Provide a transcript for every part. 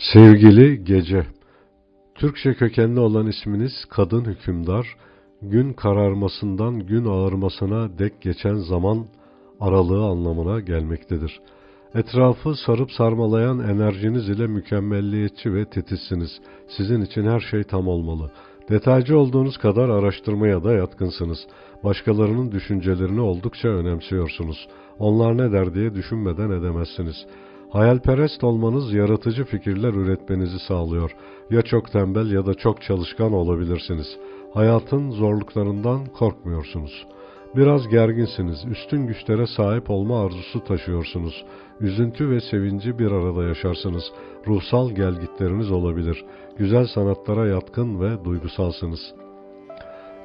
Sevgili Gece Türkçe kökenli olan isminiz kadın hükümdar, gün kararmasından gün ağarmasına dek geçen zaman aralığı anlamına gelmektedir. Etrafı sarıp sarmalayan enerjiniz ile mükemmelliyetçi ve titizsiniz. Sizin için her şey tam olmalı. Detaycı olduğunuz kadar araştırmaya da yatkınsınız. Başkalarının düşüncelerini oldukça önemsiyorsunuz. Onlar ne der diye düşünmeden edemezsiniz. Hayalperest olmanız yaratıcı fikirler üretmenizi sağlıyor. Ya çok tembel ya da çok çalışkan olabilirsiniz. Hayatın zorluklarından korkmuyorsunuz. Biraz gerginsiniz, üstün güçlere sahip olma arzusu taşıyorsunuz. Üzüntü ve sevinci bir arada yaşarsınız. Ruhsal gelgitleriniz olabilir. Güzel sanatlara yatkın ve duygusalsınız.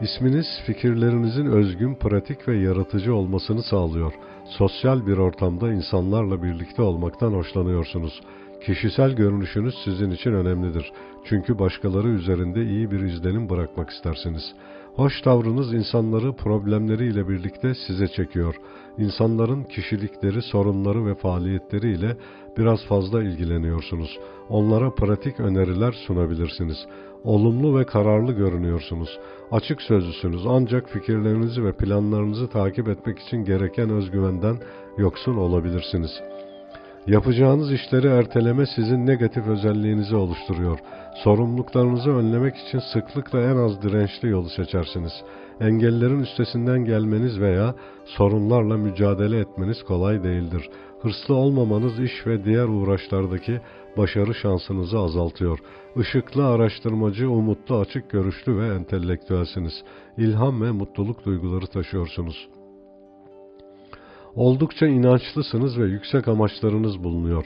İsminiz fikirlerinizin özgün, pratik ve yaratıcı olmasını sağlıyor. Sosyal bir ortamda insanlarla birlikte olmaktan hoşlanıyorsunuz. Kişisel görünüşünüz sizin için önemlidir. Çünkü başkaları üzerinde iyi bir izlenim bırakmak istersiniz. Hoş tavrınız insanları problemleriyle birlikte size çekiyor. İnsanların kişilikleri, sorunları ve faaliyetleriyle biraz fazla ilgileniyorsunuz. Onlara pratik öneriler sunabilirsiniz. Olumlu ve kararlı görünüyorsunuz. Açık sözlüsünüz ancak fikirlerinizi ve planlarınızı takip etmek için gereken özgüvenden yoksun olabilirsiniz. Yapacağınız işleri erteleme sizin negatif özelliğinizi oluşturuyor. Sorumluluklarınızı önlemek için sıklıkla en az dirençli yolu seçersiniz. Engellerin üstesinden gelmeniz veya sorunlarla mücadele etmeniz kolay değildir. Hırslı olmamanız iş ve diğer uğraşlardaki başarı şansınızı azaltıyor. Işıklı, araştırmacı, umutlu, açık görüşlü ve entelektüelsiniz. İlham ve mutluluk duyguları taşıyorsunuz. Oldukça inançlısınız ve yüksek amaçlarınız bulunuyor.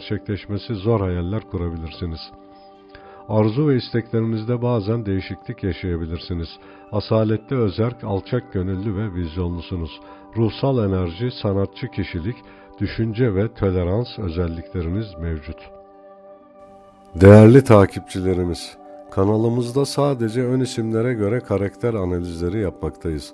gerçekleşmesi zor hayaller kurabilirsiniz.'' Arzu ve isteklerinizde bazen değişiklik yaşayabilirsiniz. Asaletli özerk, alçak gönüllü ve vizyonlusunuz. Ruhsal enerji, sanatçı kişilik, düşünce ve tolerans özellikleriniz mevcut. Değerli takipçilerimiz, kanalımızda sadece ön isimlere göre karakter analizleri yapmaktayız.